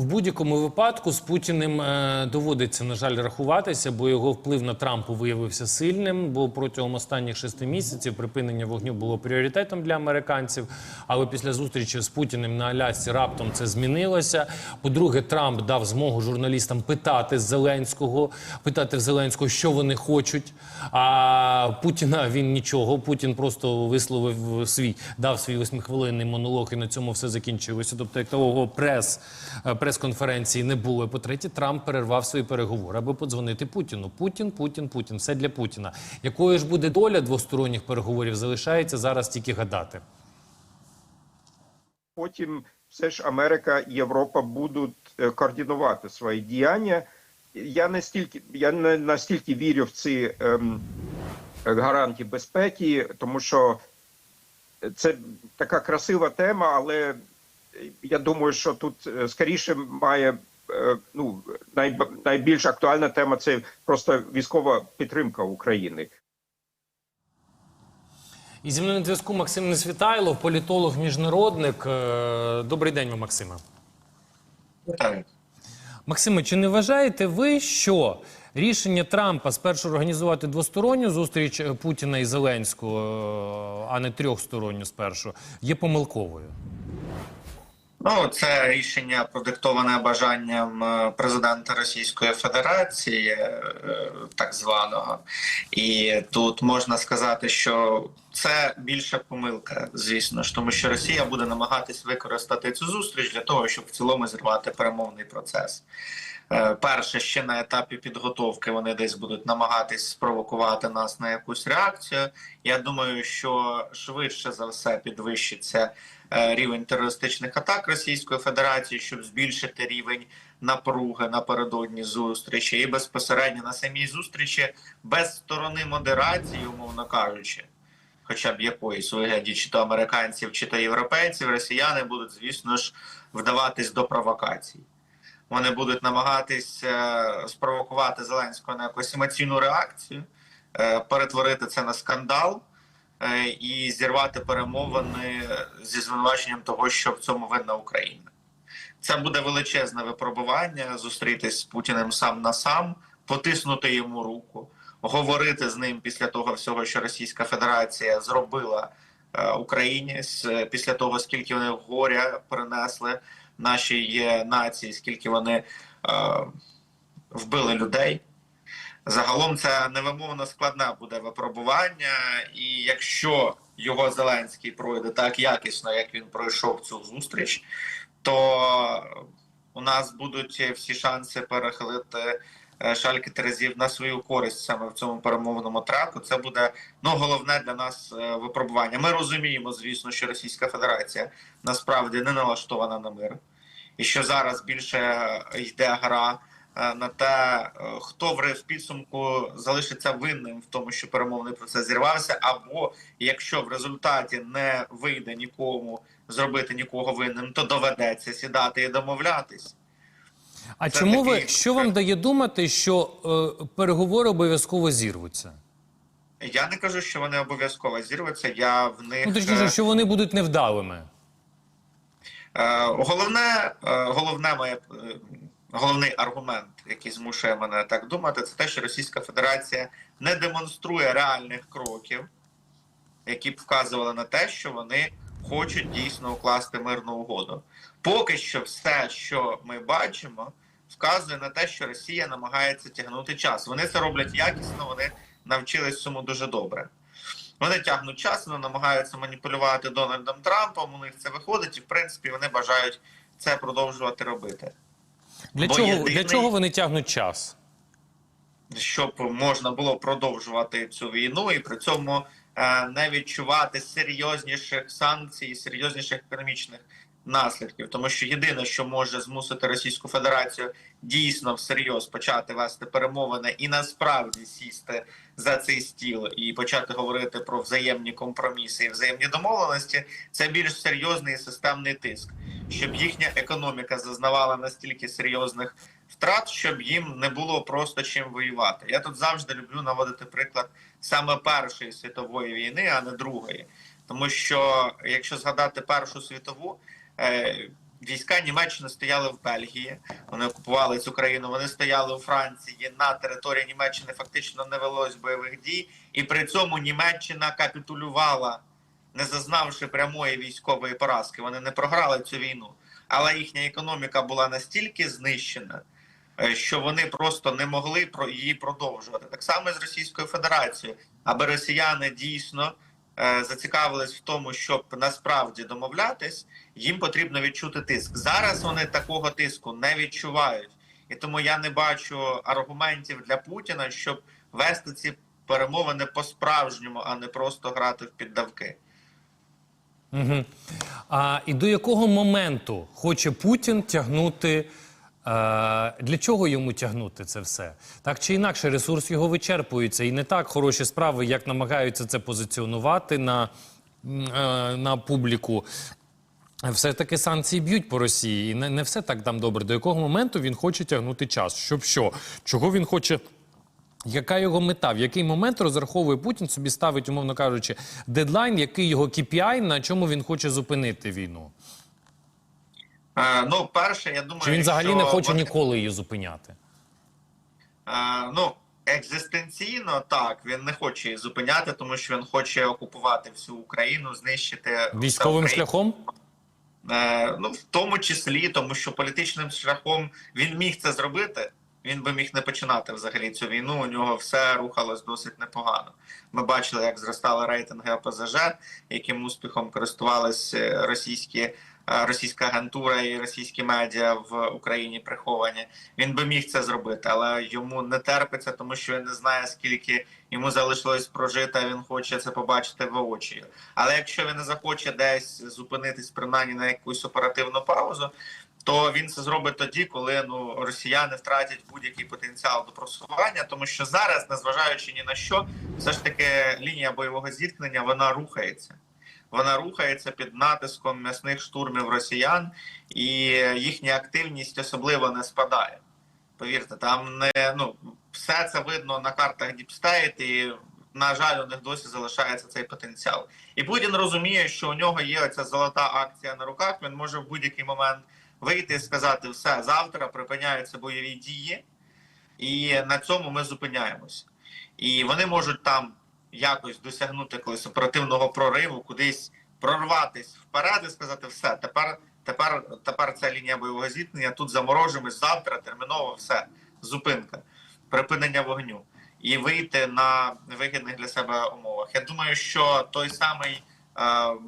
в будь-якому випадку з Путіним е, доводиться, на жаль, рахуватися, бо його вплив на Трампа виявився сильним. Бо протягом останніх шести місяців припинення вогню було пріоритетом для американців. Але після зустрічі з Путіним на Алясці раптом це змінилося. По-друге, Трамп дав змогу журналістам питати Зеленського, питати Зеленського, що вони хочуть. А Путіна він нічого. Путін просто висловив свій, дав свій восьмихвилинний монолог, і на цьому все закінчилося. Тобто, як того прес е, прес-конференції не було. По-третє, Трамп перервав свої переговори, аби подзвонити Путіну. Путін, Путін, Путін. Все для Путіна. Якою ж буде доля двосторонніх переговорів, залишається зараз тільки гадати. потім все ж Америка і Європа будуть е, координувати свої діяння. Я не стільки я не настільки вірю в ці ем, гарантії безпеки, тому що це така красива тема, але я думаю, що тут е, скоріше має е, ну найбільш актуальна тема це просто військова підтримка України. І зі мною на зв'язку Максим Несвітайлов, політолог, міжнародник. Е, Добрий день, вам, Максиме. Вітаю. Максиме, чи не вважаєте ви, що рішення Трампа спершу організувати двосторонню зустріч Путіна і Зеленського, а не трьохсторонню спершу, є помилковою? Ну, це рішення продиктоване бажанням е, президента Російської Федерації, е, так званого, і тут можна сказати, що це більша помилка, звісно ж, тому що Росія буде намагатись використати цю зустріч для того, щоб в цілому зірвати перемовний процес. Е, Перше, ще на етапі підготовки вони десь будуть намагатись спровокувати нас на якусь реакцію. Я думаю, що швидше за все підвищиться рівень терористичних атак Російської Федерації, щоб збільшити рівень напруги напередодні зустрічі, і безпосередньо на самій зустрічі без сторони модерації, умовно кажучи. Хоча б якоїсь вигляді чи то американців, чи то європейців, росіяни будуть, звісно ж, вдаватись до провокацій. Вони будуть намагатись е, спровокувати Зеленського на якусь емоційну реакцію, е, перетворити це на скандал е, і зірвати перемовини зі звинуваченням того, що в цьому винна Україна. Це буде величезне випробування зустрітись з Путіним сам на сам, потиснути йому руку, говорити з ним після того всього, що Російська Федерація зробила е, Україні, після того скільки вони горя принесли нашій е, нації, скільки вони е, вбили людей. Загалом це невимовно складне буде випробування, і якщо його Зеленський пройде так якісно, як він пройшов цю зустріч, то у нас будуть всі шанси перехилити е, шальки терезів на свою користь саме в цьому перемовному траку. Це буде ну головне для нас е, випробування. Ми розуміємо, звісно, що Російська Федерація насправді не налаштована на мир, і що зараз більше йде гра на те, е, хто в підсумку залишиться винним в тому, що перемовний процес зірвався, або якщо в результаті не вийде нікому зробити нікого винним, то доведеться сідати і домовлятись. А Це чому ви що вам дає думати, що е, переговори обов'язково зірвуться? Я не кажу, що вони обов'язково зірвуться. Я в них Ну точніше, що вони будуть невдалими. Е, Головне, е, головне моє е, головний аргумент, який змушує мене так думати, це те, що Російська Федерація не демонструє реальних кроків, які б вказували на те, що вони хочуть дійсно укласти мирну угоду. Поки що, все, що ми бачимо, вказує на те, що Росія намагається тягнути час. Вони це роблять якісно, вони навчились цьому дуже добре. Вони тягнуть час, вони намагаються маніпулювати Дональдом Трампом. У них це виходить, і в принципі вони бажають це продовжувати робити, Для Бо чого єдиний- для чого вони тягнуть час? щоб можна було продовжувати цю війну і при цьому е, не відчувати серйозніших санкцій, серйозніших економічних наслідків. Тому що єдине, що може змусити Російську Федерацію дійсно всерйоз почати вести перемовини і насправді сісти за цей стіл і почати говорити про взаємні компроміси і взаємні домовленості, це більш серйозний системний тиск, щоб їхня економіка зазнавала настільки серйозних втрат, щоб їм не було просто чим воювати. Я тут завжди люблю наводити приклад саме Першої світової війни, а не другої. Тому що якщо згадати Першу світову, війська Німеччини стояли в Бельгії, вони окупували цю країну. Вони стояли у Франції на території Німеччини. Фактично не велось бойових дій, і при цьому Німеччина капітулювала, не зазнавши прямої військової поразки. Вони не програли цю війну, але їхня економіка була настільки знищена. е, Що вони просто не могли про її продовжувати так само з Російською Федерацією, аби росіяни дійсно е, зацікавились в тому, щоб насправді домовлятись, їм потрібно відчути тиск. Зараз вони такого тиску не відчувають, і тому я не бачу аргументів для Путіна, щоб вести ці перемовини по-справжньому, а не просто грати в піддавки. Угу. А, і до якого моменту хоче Путін тягнути? Е, для чого йому тягнути це все? Так чи інакше, ресурс його вичерпується, і не так хороші справи, як намагаються це позиціонувати на, е, на публіку. Все таки санкції б'ють по Росії, і не, не все так там добре. До якого моменту він хоче тягнути час? Щоб що? Чого він хоче? Яка його мета? В який момент розраховує Путін собі ставить, умовно кажучи, дедлайн, який його KPI, на чому він хоче зупинити війну? Е, ну, перше, я думаю, Чи він взагалі що не хоче вони- ніколи її зупиняти? Е, ну, екзистенційно так, він не хоче її зупиняти, тому що він хоче окупувати всю Україну, знищити все Військовим Україну. шляхом? Е, ну, в тому числі, тому що політичним шляхом він міг це зробити. Він би міг не починати взагалі цю війну. У нього все рухалось досить непогано. Ми бачили, як зростали рейтинги ОПЗЖ, яким успіхом користувалися е, російські російська агентура і російські медіа в Україні приховані. Він би міг це зробити, але йому не терпиться, тому що він не знає, скільки йому залишилось прожити. а Він хоче це побачити воочію. Але якщо він не захоче десь зупинитись, принаймні на якусь оперативну паузу, то він це зробить тоді, коли ну росіяни втратять будь-який потенціал до просування, тому що зараз, незважаючи ні на що, все ж таки лінія бойового зіткнення вона рухається. Вона рухається під натиском м'ясних штурмів росіян, і їхня активність особливо не спадає. Повірте, там не ну все це видно на картах Діпстейт, і на жаль, у них досі залишається цей потенціал. І Путін розуміє, що у нього є оця золота акція на руках. Він може в будь-який момент вийти і сказати: все, завтра припиняються бойові дії, і на цьому ми зупиняємося. І вони можуть там якось досягнути колись оперативного прориву, кудись прорватись вперед і сказати: все, тепер, тепер, тепер ця лінія бойового зіткнення, тут заморожимось завтра, терміново, все, зупинка, припинення вогню. І вийти на вигідних для себе умовах. Я думаю, що той самий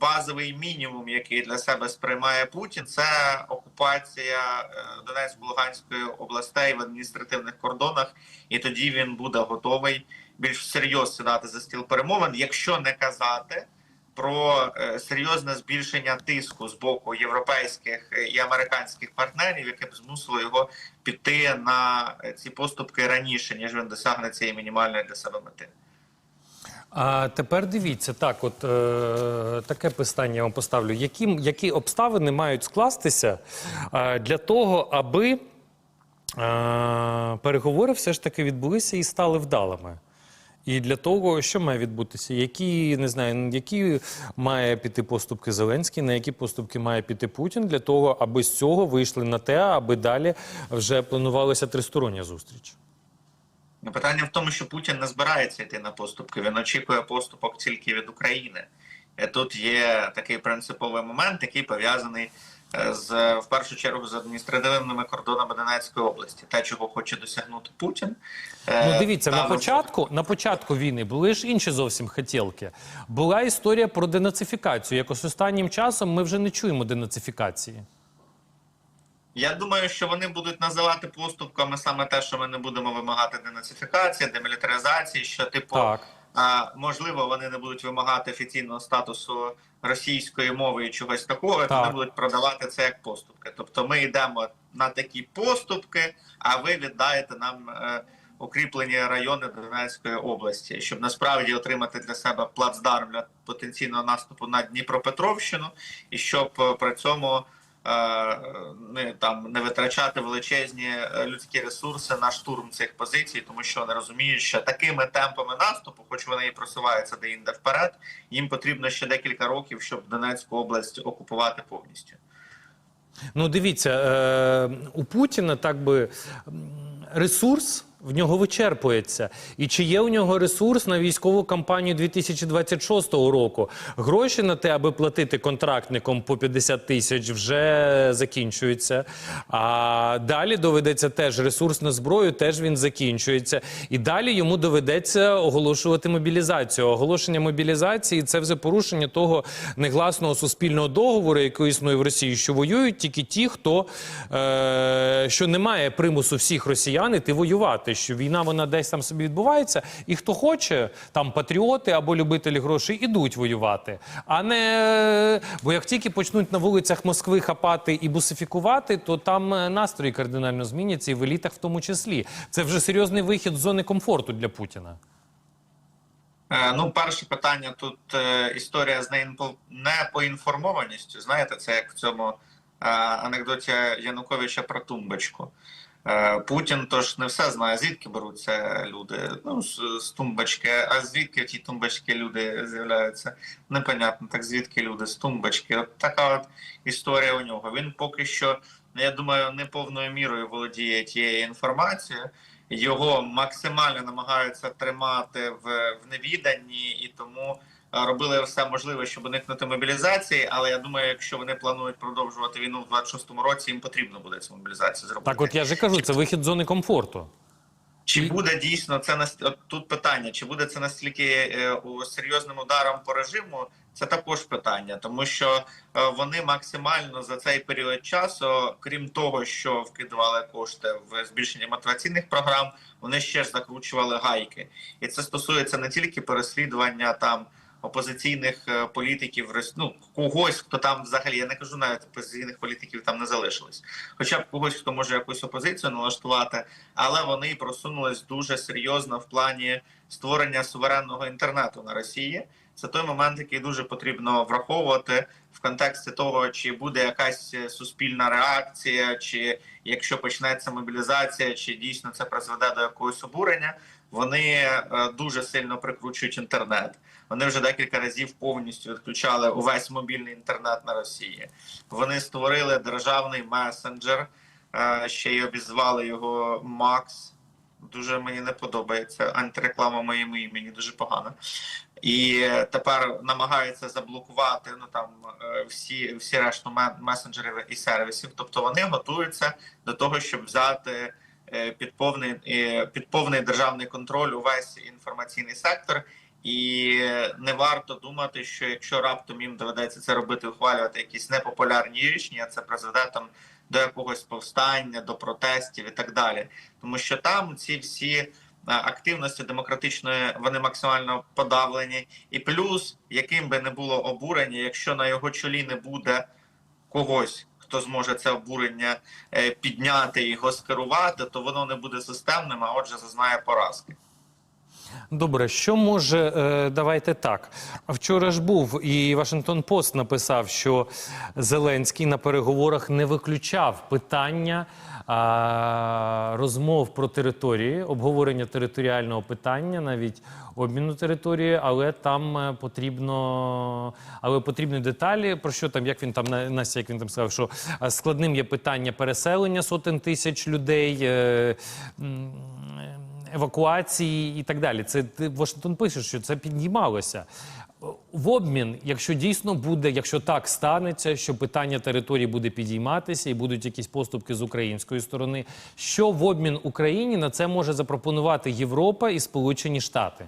базовий мінімум, який для себе сприймає Путін, це окупація е, Донецької Луганської областей в адміністративних кордонах, і тоді він буде готовий більш всерйоз сідати за стіл перемовин, якщо не казати про е, серйозне збільшення тиску з боку європейських е, і американських партнерів, яке б змусило його піти на ці поступки раніше, ніж він досягне цієї мінімальної для себе мети. А тепер дивіться, так, от е, таке питання я вам поставлю. Які, які обставини мають скластися е, для того, аби е, переговори все ж таки відбулися і стали вдалими? І для того, що має відбутися? Які не знаю, які має піти поступки Зеленський, на які поступки має піти Путін для того, аби з цього вийшли на те, аби далі вже планувалася тристороння зустріч? Ну, Питання в тому, що Путін не збирається йти на поступки. Він очікує поступок тільки від України. І Тут є такий принциповий момент, який пов'язаний е, з в першу чергу з адміністративними кордонами Донецької області, те, чого хоче досягнути Путін. Е, Ну, дивіться, на початку, на початку війни були ж інші зовсім хотілки. Була історія про денацифікацію. Якось останнім часом ми вже не чуємо денацифікації. Я думаю, що вони будуть називати поступками саме те, що ми не будемо вимагати денацифікації, демілітаризації, що типу. Так. А можливо, вони не будуть вимагати офіційного статусу російської мови і чогось такого. Так. Вони будуть продавати це як поступки. Тобто, ми йдемо на такі поступки, а ви віддаєте нам е, укріплені райони Донецької області, щоб насправді отримати для себе плацдарм для потенційного наступу на Дніпропетровщину, і щоб е, при цьому. Е, Не там не витрачати величезні е, людські ресурси на штурм цих позицій, тому що вони розуміють, що такими темпами наступу, хоч вони і просуваються де-інде вперед, їм потрібно ще декілька років, щоб Донецьку область окупувати повністю. Ну, дивіться, е, у Путіна так би ресурс в нього вичерпується. І чи є у нього ресурс на військову кампанію 2026 року? Гроші на те, аби платити контрактникам по 50 тисяч, вже закінчуються. А далі доведеться теж ресурс на зброю, теж він закінчується. І далі йому доведеться оголошувати мобілізацію. Оголошення мобілізації це вже порушення того негласного суспільного договору, який існує в Росії, що воюють тільки ті, хто е, що немає примусу всіх росіян іти воювати. Що війна вона десь там собі відбувається, і хто хоче, там патріоти або любителі грошей ідуть воювати. А не бо як тільки почнуть на вулицях Москви хапати і бусифікувати, то там е, настрої кардинально зміняться, і в елітах в тому числі. Це вже серйозний вихід з зони комфорту для Путіна. Е, Ну, перше питання тут е, історія з неінфо- непоінформованістю. Знаєте, це як в цьому анекдоті Януковича про тумбочку. Е, Путін тож не все знає, звідки беруться люди. Ну, з, з тумбочки. А звідки в тій тумбочки люди з'являються? Непонятно, так звідки люди з тумбочки. От така от історія у нього. Він поки що, я думаю, не повною мірою володіє тією інформацією. Його максимально намагаються тримати в, в невіданні і тому е, робили все можливе, щоб уникнути мобілізації. Але я думаю, якщо вони планують продовжувати війну в 26-му році, їм потрібно буде цю мобілізацію зробити. Так, от я же кажу, це вихід з зони комфорту. Чи буде дійсно це от тут питання? Чи буде це настільки е, серйозним ударом по режиму? Це також питання, тому що е, вони максимально за цей період часу, крім того, що вкидували кошти в збільшення мотиваційних програм, вони ще ж закручували гайки, і це стосується не тільки переслідування там опозиційних е, політиків, ну когось, хто там взагалі я не кажу навіть опозиційних політиків там не залишилось, хоча б когось, хто може якусь опозицію налаштувати, але вони просунулись дуже серйозно в плані створення суверенного інтернету на Росії. Це той момент, який дуже потрібно враховувати в контексті того, чи буде якась суспільна реакція, чи якщо почнеться мобілізація, чи дійсно це призведе до якогось обурення. Вони е, дуже сильно прикручують інтернет. Вони вже декілька разів повністю відключали увесь мобільний інтернет на Росії. Вони створили державний месенджер, е, ще й обізвали його Макс. Дуже мені не подобається. Антиреклама моєму імені дуже погана. І тепер намагаються заблокувати ну там е, всі, всі решту ме- месенджерів і сервісів. Тобто вони готуються до того, щоб взяти е, під повний під повний державний контроль увесь інформаційний сектор. І не варто думати, що якщо раптом їм доведеться це робити, ухвалювати якісь непопулярні рішення, це призведе там до якогось повстання, до протестів і так далі. Тому що там ці всі е, активності демократичної вони максимально подавлені, і плюс, яким би не було обурення, якщо на його чолі не буде когось, хто зможе це обурення е, підняти і його скерувати, то воно не буде системним, а отже, зазнає поразки. Добре, що може е, давайте так. Вчора ж був і Вашингтон Пост написав, що Зеленський на переговорах не виключав питання розмов про території, обговорення територіального питання, навіть обміну території, але там е, потрібно, але потрібні деталі. Про що там, як він там на- Настя, як він там сказав, що е, складним є питання переселення сотень тисяч людей. е, евакуації і так далі. Це ти- Вашингтон пише, що це піднімалося. В обмін, якщо дійсно буде, якщо так станеться, що питання території буде підійматися і будуть якісь поступки з української сторони, що в обмін Україні на це може запропонувати Європа і Сполучені Штати?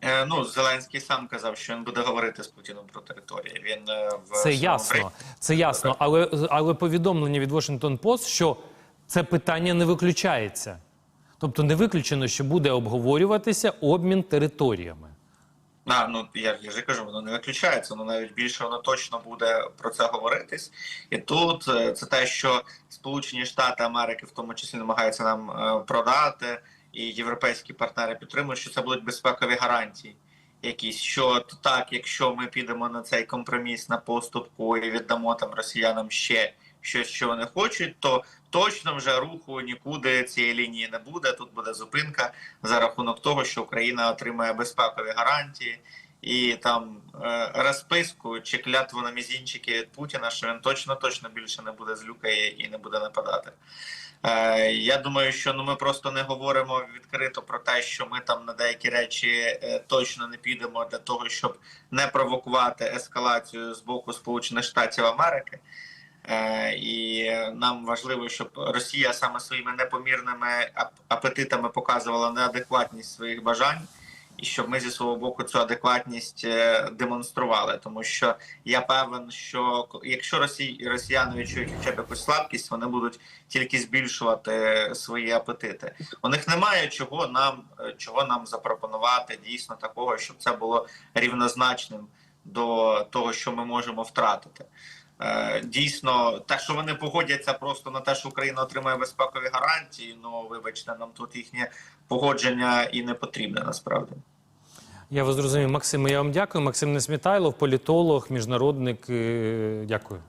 Е, Ну, Зеленський сам казав, що він буде говорити з Путіним про території. Він е, в Це ясно, це ясно. Але, але повідомлення від Washington Post, що це питання не виключається. Тобто не виключено, що буде обговорюватися обмін територіями. А, ну я, я ж кажу, воно не виключається, воно навіть більше воно точно буде про це говоритись. І тут е, це те, що Сполучені Штати Америки в тому числі намагаються нам е, продати, і європейські партнери підтримують, що це будуть безпекові гарантії. Якісь що так, якщо ми підемо на цей компроміс на поступку і віддамо там росіянам ще щось, що вони хочуть, то точно вже руху нікуди цієї лінії не буде. Тут буде зупинка за рахунок того, що Україна отримає безпекові гарантії і там е, розписку чи клятву на мізінчики від Путіна, що він точно точно більше не буде злюкає і не буде нападати. Е, я думаю, що ну ми просто не говоримо відкрито про те, що ми там на деякі речі е, точно не підемо для того, щоб не провокувати ескалацію з боку Сполучених Штатів Америки. Е, і нам важливо, щоб Росія саме своїми непомірними ап- апетитами показувала неадекватність своїх бажань, і щоб ми зі свого боку цю адекватність е, демонстрували. Тому що я певен, що якщо Росі... росіяни відчують хоча б якусь слабкість, вони будуть тільки збільшувати свої апетити. У них немає чого нам е, чого нам запропонувати дійсно такого, щоб це було рівнозначним до того, що ми можемо втратити. Е, Дійсно, те, що вони погодяться просто на те, що Україна отримає безпекові гарантії. Ну вибачте, нам тут їхнє погодження і не потрібне насправді. Я вас зрозумів, Максим. Я вам дякую. Максим Несмітайлов, політолог, міжнародник. Е, Дякую.